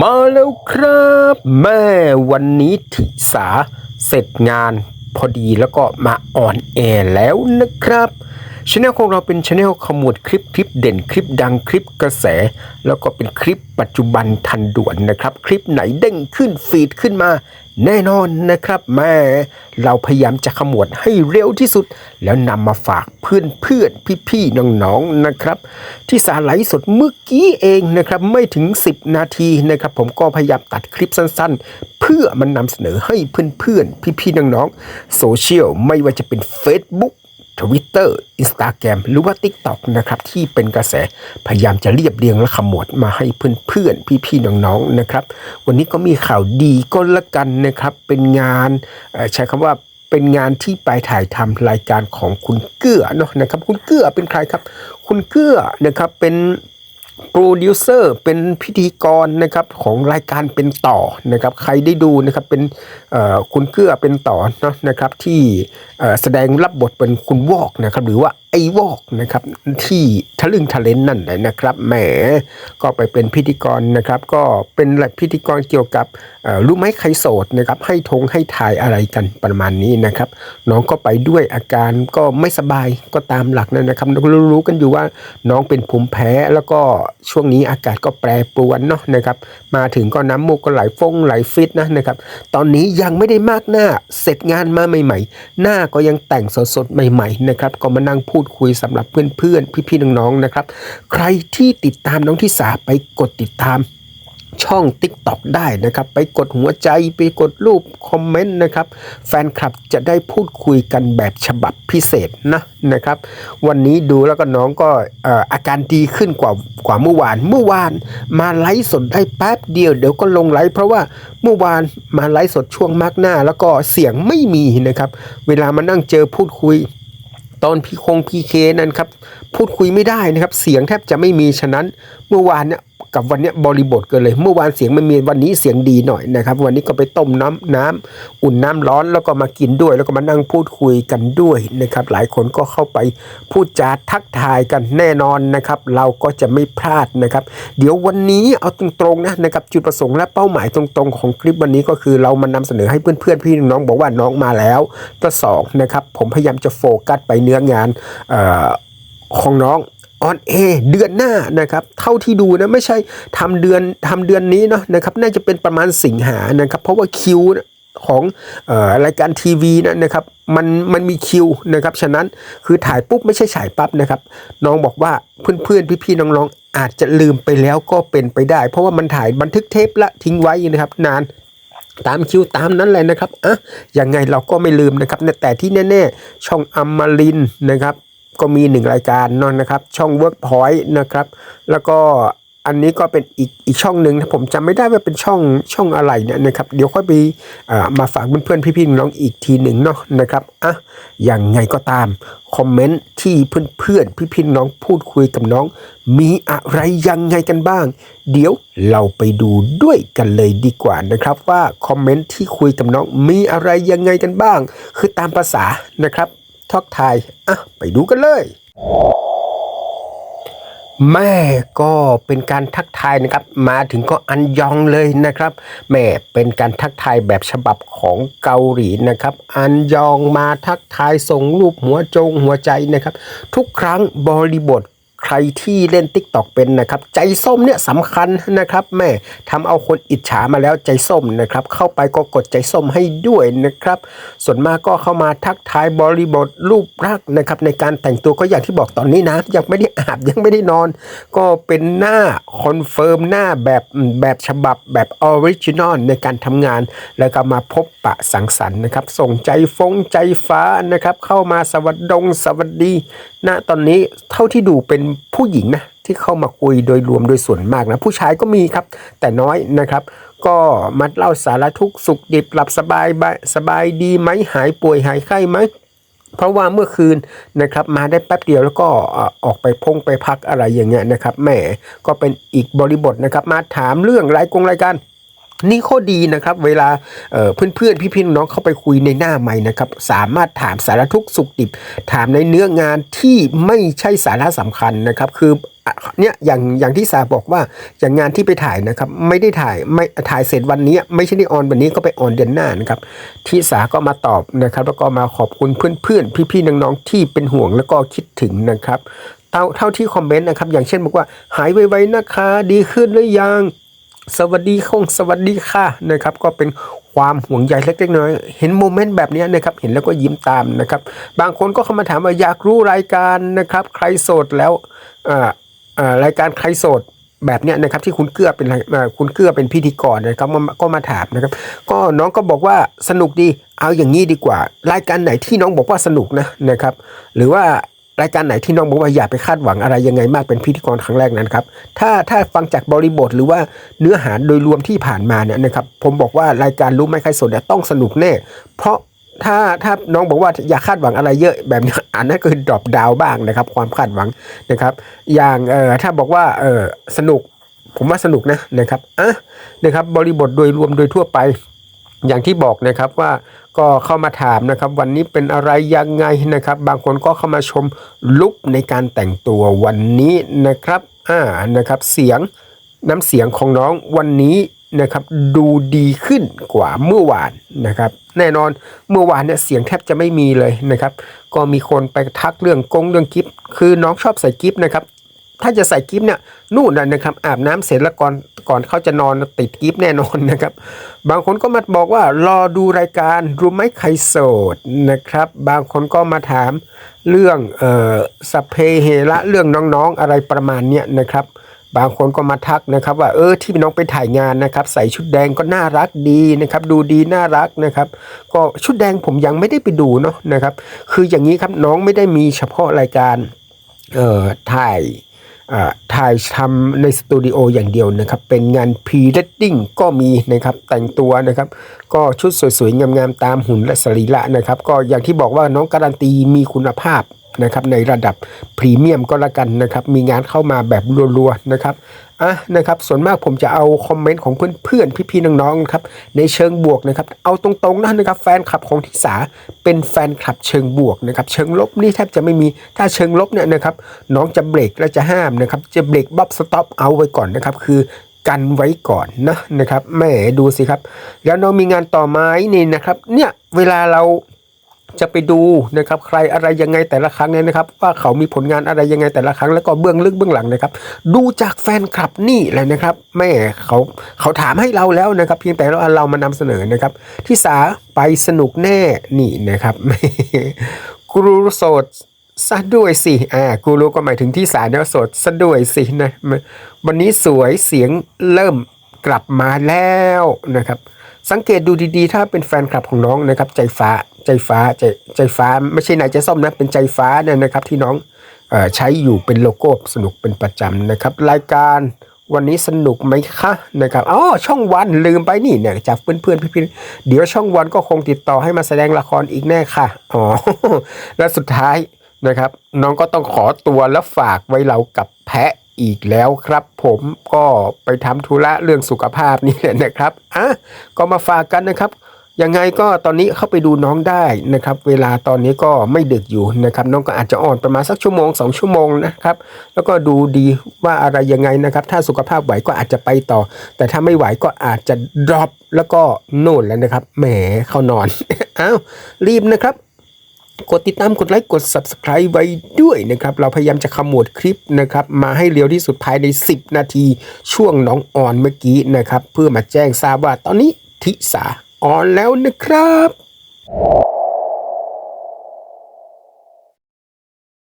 มาแล้วครับ แม่วันนี้ทิสาเสร็จงานพอดีแล้วก็มาออนแอร์แล้วนะครับ ช anel ของเราเป็นช anel ขมวดคลิปคลิปเด่นคลิปดังคลิปกระแส แล้วก็เป็นคลิปปัจจุบันทันด่วนนะครับ คลิปไหนเด้งขึ้นฟีดขึ้นมาแน่นอนนะครับแม่เราพยายามจะขมวดให้เร็วที่สุด แล้วนำมาฝากเพื่อนเพื่อนพี่พี่ๆน้องๆนะครับ ที่สาไหลสดเมื่อกี้เองนะครับไม่ถึง 10 นาทีนะครับ ผมก็พยายามตัดคลิปสั้นๆ เพื่อมันนำเสนอให้เพื่อนเพื่อนพี่พี่ๆน้องๆโซเชียลไม่ว่าจะเป็น Facebook Twitter Instagram หรือว่า TikTok นะครับที่เป็นกระแสพยายามจะเรียบเรียงและขมวดมาให้เพื่อนๆ พี่ๆ น้องๆ นะครับ วันนี้ก็มีข่าวดีก็แล้วกันนะครับ เป็นงานใช้คำว่าเป็นงานที่ไปถ่ายทำรายการของคุณเกื้อเนาะนะครับ คุณเกื้อเป็นใครครับ คุณเกื้อนะครับเป็น โปรดิวเซอร์เป็นพิธีกรนะครับของรายการเป็นต่อนะครับใครได้ดูนะครับเป็นคุณเกื้อเป็นต่อเนาะนะครับที่แสดงรับบทเป็นคุณวอกนะครับหรือว่า ไอ้วอกนะครับที่ทะลึ่งทะเลนนั่นแหละนะครับแหมก็ไปเป็นพิธีกรนะครับ ก็เป็นพิธีกรเกี่ยวกับรู้ไหมใครโสดนะครับให้ทงให้ทายอะไรกันประมาณนี้นะครับ น้องก็ไปด้วยอาการก็ไม่สบายก็ตามหลักนั่นนะครับเราก็รู้กันอยู่ว่าน้องเป็นภูมิแพ้แล้วก็ช่วงนี้อากาศก็แปรปรวนเนาะนะครับมาถึงก็น้ำมูกก็ไหลฟงไหลฟิตนะนะครับตอนนี้ยังไม่ได้มากหน้าเสร็จงานมาใหม่ ๆ หน้าก็ยังแต่งสดๆใหม่ ๆ นะครับ ก็มานั่งพูดคุยสำหรับเพื่อนๆ พี่ๆ น้องๆ นะครับ ใครที่ติดตามน้องทิสาไปกดติดตามช่อง TikTok ได้นะครับ ไปกดหัวใจไปกดรูปคอมเมนต์นะครับ แฟนคลับจะได้พูดคุยกันแบบฉบับพิเศษนะนะครับ วันนี้ดูแล้วก็น้องก็เอ่ออาการดีขึ้นกว่ากว่าเมื่อวาน เมื่อวานมาไลฟ์สดได้แป๊บเดียวเดี๋ยวก็ลงไลฟ์เพราะว่าเมื่อวานมาไลฟ์สดช่วงมากหน้า แล้วก็เสียงไม่มีนะครับ เวลามานั่งเจอพูดคุย ตอนพี่คงพีเคนั่นครับ พูดคุยไม่ได้นะครับ เสียงแทบจะไม่มีฉะนั้น เมื่อวานเนี่ย กับวันนี้บริบทเกันเลย เมื่อวานเสียงไม่มีวันนี้เสียงดีหน่อยนะครับ วันนี้ก็ไปต้มน้ำน้ำอุ่นน้ำร้อนแล้วก็มากินด้วย แล้วก็มานั่งพูดคุยกันด้วยนะครับ หลายคนก็เข้าไปพูดจาทักทายกันแน่นอนนะครับ เราก็จะไม่พลาดนะครับ เดี๋ยววันนี้เอาตรงๆนะนะครับจุดประสงค์และเป้าหมายตรงๆ ของคลิปวันนี้ก็คือเรามานำเสนอให้เพื่อนๆพี่น้องบอกว่าน้องมาแล้วก็สองนะครับผมพยายามจะโฟกัสไปเนื้องานออของน้อง ออนเอเดือนหน้านะครับเท่าที่ดูนะไม่ใช่ทำเดือนทำเดือนนี้เนาะนะครับน่าจะเป็นประมาณสิงหานะครับเพราะว่าคิวของออรายการทีวีนะนะครับมันมันมีคิวนะครับฉะนั้นคือถ่ายปุ๊บไม่ใช่ฉายปั๊บนะครับน้องบอกว่าเพื่อนๆพี่ๆน้องๆ อาจจะลืมไปแล้วก็เป็นไปได้ เพราะว่ามันถ่ายบันทึกเทปละทิ้งไว้นะครับนานตามคิวตามนั้นเลยนะครับอะยังไงเราก็ไม่ลืมนะครับ แต่ที่แน่ ๆ ช่องอมรินนะครับ ก็มีหนึ่งรายการเนอนนะครับ ช่อง Workpoint นะครับ แล้วก็อันนี้ก็เป็นอีกอีกช่องหนึ่งนะผมจำไม่ได้ว่าเป็นช่องช่องอะไรเนี่ยนะครับ เดี๋ยวค่อยไปมาฝากเพื่อนๆพี่ๆน้องอีกทีหนึ่งเนาะนะครับอะยังไงก็ตามคอมเมนต์ที่เพื่อนๆพี่ๆน้องพูดคุยกับน้อง มีอะไรยังไงกันบ้าง เดี๋ยวเราไปดูด้วยกันเลยดีกว่านะครับว่าคอมเมนต์ที่คุยกับน้องมีอะไรยังไงกันบ้าง คือตามภาษานะครับ ทักทายอะไปดูกันเลย แม่ก็เป็นการทักทายนะครับ มาถึงก็อันยองเลยนะครับ แม่เป็นการทักทายแบบฉบับของเกาหลีนะครับ อันยองมาทักทายส่งรูปหัวจงหัวใจนะครับ ทุกครั้งบริบท ใครที่เล่น t ิ k t o k เป็นนะครับ ใจส้มเนี่ยสำคัญนะครับแม่ทำเอาคนอิจฉามาแล้วใจส้มนะครับ เข้าไปก็กดใจส้มให้ด้วยนะครับ ส่วนมากก็เข้ามาทักทายบริบทรูปรักนะครับ ในการแต่งตัวก็อย่างที่บอกตอนนี้นะ ยังไม่ได้อาบยังไม่ได้นอน ก็เป็นหน้าคอนเฟิร์มหน้าแบบแบบฉบับแบบออริจินอลในการทำงาน แล้วก็มาพบปะสังสรรค์นะครับ ส่งใจฟงใจฟ้านะครับ เข้ามาสวัสดงสวัสดีณตอนนี้เท่าที่ดูเป็นผู้หญิงนะที่เข้ามาคุยโดยรวมโดยส่วนมากนะผู้ชายก็มีครับ แต่น้อยนะครับ ก็มัดเล่าสารทุกสุขดิบหลับสบายสบายดีไหมหายป่วยหายไข้ไหมเพราะว่าเมื่อคืนนะครับมาได้แป๊บเดียวแล้วก็ออออกไปพงไปพักอะไรอย่างเงี้ยนะครับแหมก็เป็นอีกบริบทนะครับ มาถามเรื่องรายกงรายการ นี่ข้อดีนะครับ เวลาเอ่อเพื่อนๆ พี่ๆน้องเข้าไปคุยในหน้าใหม่นะครับ สามารถถามสารทุกสุขดิบ ถามในเนื้องานที่ไม่ใช่สาระสำคัญนะครับ คือเนี่ยอย่างอย่างที่สาบอกว่าอย่างงานที่ไปถ่ายนะครับ ไม่ได้ถ่ายไม่ถ่ายเสร็จวันนี้ ไม่ใช่ได้ออนวันนี้ก็ไปออนเดือนหน้านะครับที่สาก็มาตอบนะครับ แล้วก็มาขอบคุณเพื่อนๆ พี่ๆน้องๆที่เป็นห่วงแล้วก็คิดถึงนะครับเท่าเท่าที่คอมเมนต์นะครับ อย่างเช่นบอกว่าหายไวๆนะคะ ดีขึ้นหรือยัง สวัสดีคงสวัสดีค่ะนะครับ ก็เป็นความห่วงใยเล็กๆน้อยๆเห็นโมเมนต์แบบนี้นะครับ เห็นแล้วก็ยิ้มตามนะครับ บางคนก็เข้ามาถามว่าอยากรู้รายการนะครับ ใครโสดแล้วอ่าอ่ารายการใครโสดแบบเนี้ยนะครับที่คุณเกื้อเป็นคุณเกื้อเป็นพิธีกรนะครับก็มาถามนะครับ ก็น้องก็บอกว่าสนุกดีเอาอย่างนี้ดีกว่า รายการไหนที่น้องบอกว่าสนุกนะนะครับ หรือว่า รายการไหนที่น้องบอกว่าอย่าไปคาดหวังอะไรยังไงมากเป็นพิธีกรครั้งแรกนั้นครับถ้าถ้าฟังจากบริบทหรือว่าเนื้อหาโดยรวมที่ผ่านมาเนี่ยนะครับผมบอกว่ารายการรู้ไหมใครสนเนี่ยต้องสนุกแน่ เพราะถ้าถ้าน้องบอกว่าอย่าคาดหวังอะไรเยอะแบบนี้อันนั้นคือดรอปดาวบ้างนะครับ ความคาดหวังนะครับ อย่างเอ่อถ้าบอกว่าเออสนุกผมว่าสนุกนะนะครับอะนะครับบริบทโดยรวมโดยทั่วไป อย่างที่บอกนะครับว่า ก็เข้ามาถามนะครับ วันนี้เป็นอะไรยังไงนะครับ บางคนก็เข้ามาชมลุคในการแต่งตัววันนี้นะครับอ่านะครับเสียงน้ำเสียงของน้องวันนี้นะครับดูดีขึ้นกว่าเมื่อวานนะครับ แน่นอนเมื่อวานเนี่ยเสียงแทบจะไม่มีเลยนะครับ ก็มีคนไปทักเรื่องกงเรื่องกิฟคือน้องชอบใส่กิฟนะครับ ถ้าจะใส่กิฟเนี่ยนู่นนะนะครับอาบน้ำเสร็จแล้วก่อนก่อนเขาจะนอนติดกิฟแน่นอนนะครับ บางคนก็มาบอกว่ารอดูรายการรู้ไหมใครโสดนะครับ บางคนก็มาถามเรื่องเอ่อสเพเฮระเรื่องน้องๆอะไรประมาณเนี้ยนะครับ บางคนก็มาทักนะครับว่าเออที่น้องไปถ่ายงานนะครับ ใส่ชุดแดงก็น่ารักดีนะครับ ดูดีน่ารักนะครับ ก็ชุดแดงผมยังไม่ได้ไปดูเนาะนะครับ คืออย่างนี้ครับน้องไม่ได้มีเฉพาะรายการเอ่อถ่าย ถ่ายทำในสตูดิโออย่างเดียวนะครับ เป็นงานพรีเรดดิ้งก็มีนะครับ แต่งตัวนะครับ ก็ชุดสวยๆ งามๆ ตามหุ่นและสรีระนะครับ ก็อย่างที่บอกว่าน้องการันตีมีคุณภาพ นะครับในระดับพรีเมียมก็แล้วกันนะครับมีงานเข้ามาแบบรัวๆนะครับอะนะครับส่วนมากผมจะเอาคอมเมนต์ของเพื่อนๆพี่ๆน้องๆนะครับในเชิงบวกนะครับเอาตรงๆนะนะครับแฟนคลับของทิสาเป็นแฟนคลับเชิงบวกนะครับเชิงลบนี่แทบจะไม่มีถ้าเชิงลบเนี่ยนะครับน้องจะเบรกและจะห้ามนะครับจะเบรกบับสต็อปเอาไว้ก่อนนะครับคือกันไว้ก่อนนะนะครับแหม่ดูสิครับ แล้วน้องมีงานต่อไม้นี่นะครับเนี่ยเวลาเรา จะไปดูนะครับใครอะไรยังไงแต่ละครั้งเนี่ยนะครับ ว่าเขามีผลงานอะไรยังไงแต่ละครั้งแล้วก็เบื้องลึกเบื้องหลังนะครับ ดูจากแฟนคลับนี่แหละนะครับแม่เขาเขาถามให้เราแล้วนะครับ เพียงแต่เราเรามานำเสนอนะครับที่สาไปสนุกแน่นี่นะครับกรูโสดซะด้วยสิ อ่า กูรู้ก็หมายถึงที่สาเนี่ยโสดซะด้วยสินะ วันนี้สวยเสียงเริ่มกลับมาแล้วนะครับ สังเกตดูดีๆ ถ้าเป็นแฟนคลับของน้องนะครับ ใจฟ้า ใจฟ้าใจใจฟ้าไม่ใช่นายใจส้มนะเป็นใจฟ้าเนี่ยนะครับที่น้องอใช้อยู่เป็นโลโก้สนุกเป็นประจำนะครับ รายการวันนี้สนุกไหมคะนะครับอ๋อช่องวันลืมไปนี่เนี่ยจากเพื่อนๆพี่ๆเดี๋ยวช่องวันก็คงติดต่อให้มาแสดงละครอีกแน่ค่ะอ๋อและสุดท้ายนะครับ น้องก็ต้องขอตัวแล้วฝากไว้เรากับแพะอีกแล้วครับ ผมก็ไปทำธุระเรื่องสุขภาพนี่แหละนะครับอะก็มาฝากกันนะครับ ยังไงก็ตอนนี้เข้าไปดูน้องได้นะครับ เวลาตอนนี้ก็ไม่ดึกอยู่นะครับ น้องก็อาจจะอ่อนประมาณสักชั่วโมงสองชั่วโมงนะครับ แล้วก็ดูดีว่าอะไรยังไงนะครับ ถ้าสุขภาพไหวก็อาจจะไปต่อ แต่ถ้าไม่ไหวก็อาจจะดรอปแล้วก็โน่นแล้วนะครับ แหมเข้านอน อ้าวรีบนะครับกดติดตามกดไลค์กด Subscribe ไว้ด้วยนะครับ เราพยายามจะขมวดคลิปนะครับ มาให้เร็วที่สุดภายใน 10 นาทีช่วงน้องออนเมื่อกี้นะครับ เพื่อมาแจ้งทราบว่าตอนนี้ทิสา ออนแล้วนะครับ